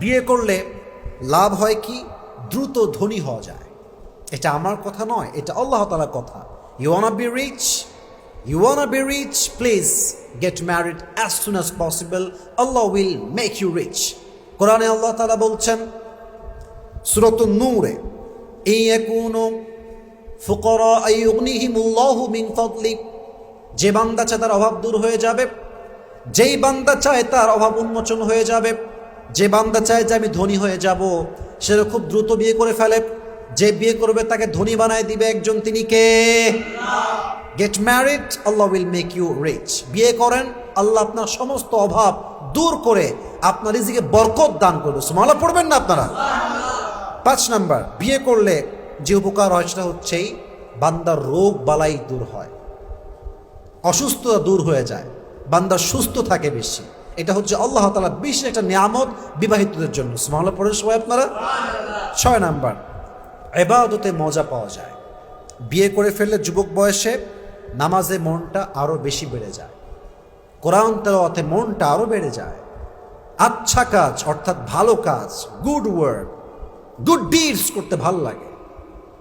বিয়ে করলে লাভ হয় কি? দ্রুত ধনী হওয়া যায়। এটা আমার কথা নয়, এটা আল্লাহ তালার কথা। You want be rich you want be rich please get married as soon as possible Allah will make you rich কোরআনে আল্লাহ তালা বলছেন, সুরত নূরে এই ইয়াকুনু ফুকরা আইয়ুগনিহিমুল্লাহু মিন ফাদলি। যে বান্দা চায় তার অভাব দূর হয়ে যাবে, যেই বান্দা চায় তার অভাব উন্মোচন হয়ে যাবে। যে বান্দা চায় যে আমি ধনী হয়ে যাব, সে খুব দ্রুত বিয়ে করে ফেলে। যে বিয়ে করবে তাকে ধনী বানায় দিবে একজন, তিনি কে? Get married Allah will make you rich বিয়ে করেন, আল্লাহ আপনার সমস্ত অভাব দূর করে আপনার রিজিকে বরকত দান করবে। সুমালা পড়বেন না আপনারা? পাঁচ নাম্বার, বিয়ে করলে যে উপকার হয় সেটা হচ্ছেই বান্দার রোগ বালাই দূর হয়। অসুস্থতা দূর হয়ে যায়, বান্দা সুস্থ থাকে বেশি। এটা হচ্ছে আল্লাহ তালা বিশেষ একটা নিয়ামত বিবাহিতদের জন্য। সুমালা পড়ে সবাই আপনারা? ছয় নাম্বার, এবাদতে মজা পাওয়া যায়। বিয়ে করে ফেললে যুবক বয়সে নামাজে মনটা আরও বেশি বেড়ে যায়। কোরআন তেলাওয়াতে মনটা আরও বেড়ে যায়। আচ্ছা কাজ, অর্থাৎ ভালো কাজ গুড ওয়ার্ড গুড ডিডস করতে ভালো লাগে।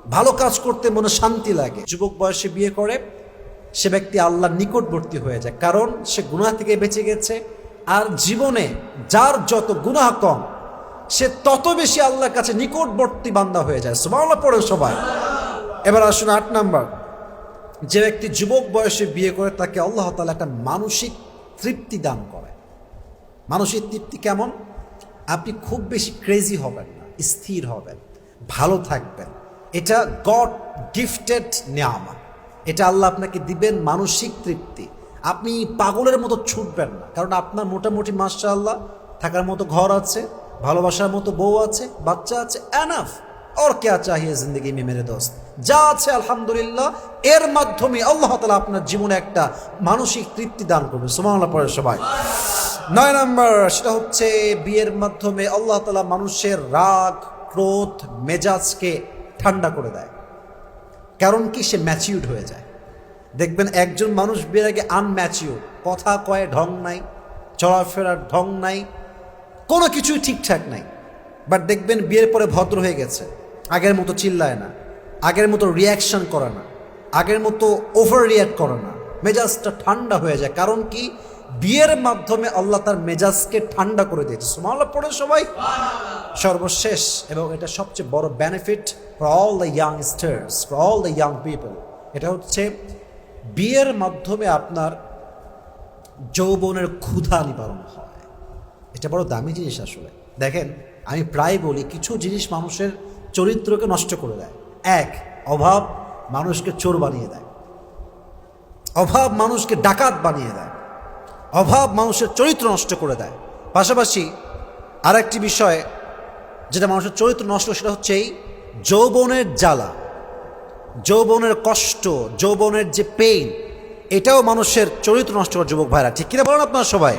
ভালো কাজ করতে মনে শান্তি লাগে। যুবক বয়সে বিয়ে করে, সে ব্যক্তি আল্লাহর নিকটবর্তী হয়ে যায়। কারণ সে গুনাহ থেকে বেঁচে গেছে আর জীবনে যার যত গুনাহ কম, সে তত বেশি আল্লাহর কাছে নিকটবর্তী বান্দা হয়ে যায়। সুবহানাল্লাহ পড়ে সবাই। এবার আসুন আট নাম্বার। যে ব্যক্তি যুবক বয়সে বিয়ে করে, তাকে আল্লাহ তাআলা একটা মানসিক তৃপ্তি দান করে। মানসিক তৃপ্তি কেমন? আপনি খুব বেশি ক্রেজি হবেন না, স্থির হবেন, ভালো থাকবেন। এটা গড গিফটেড নেয়ামা এটা আল্লাহ আপনাকে দিবেন মানসিক তৃপ্তি। আপনি পাগলের মতো ছুটবেন না। কারণ আপনার মোটামুটি, মাশাআল্লাহ, থাকার মতো ঘর আছে, ভালোবাসার মতো বউ আছে, বাচ্চা আছে অ্যানাফ ওর কেয়া চাহিয়ে জিন্দগি মে মেরে দোস্ত যা আছে, আলহামদুলিল্লাহ, এর মাধ্যমে আল্লাহ তালা আপনার জীবনে একটা মানসিক তৃপ্তি দান করবে। সুমানলা পরে সবাই। নয় নম্বর, সেটা হচ্ছে বিয়ের মাধ্যমে আল্লাহ তালা মানুষের রাগ, ক্রোধ, মেজাজকে ঠান্ডা করে দেয়। কারণ কি? সে ম্যাচিউড হয়ে যায়। দেখবেন একজন মানুষ বিয়ের আগে আনম্যাচিও কথা কয়ে ঢং নাই, চলাফেরার ঢং নাই, কোনো কিছুই ঠিকঠাক নাই। বাট দেখবেন বিয়ের পরে ভদ্র হয়ে গেছে, আগের মতো চিল্লায় না, আগের মতো রিয়াকশন করে না, আগের মতো ওভার রিয়াক্ট করে না, মেজাজটা ঠান্ডা হয়ে যায়। কারণ কি? বিয়ের মাধ্যমে আল্লাহ তার মেজাজকে ঠান্ডা করে দিয়েছে। সুমাল্লাহ পড়ে সবাই। সর্বশেষ, এবং এটা সবচেয়ে বড় benefit for all the young stars for all the young people এটা হচ্ছে বিয়ের মাধ্যমে আপনার যৌবনের ক্ষুধা নিবারণ হয়। এটা বড় দামি জিনিস আসলে। দেখেন, আমি প্রায় বলি, কিছু জিনিস মানুষের চরিত্রকে নষ্ট করে দেয়। এক, অভাব মানুষকে চোর বানিয়ে দেয়। অভাব মানুষকে ডাকাত বানিয়ে দেয়। অভাব মানুষের চরিত্র নষ্ট করে দেয়। পাশাপাশি আরেকটি বিষয় যেটা মানুষের চরিত্র নষ্ট সেটা হচ্ছে এই যৌবনের জ্বালা। যৌবনের কষ্ট, যৌবনের যে পেইন এটাও মানুষের চরিত্র নষ্ট করে যুবক ভাইরা। ঠিক কিনা বলেন আপনারা সবাই?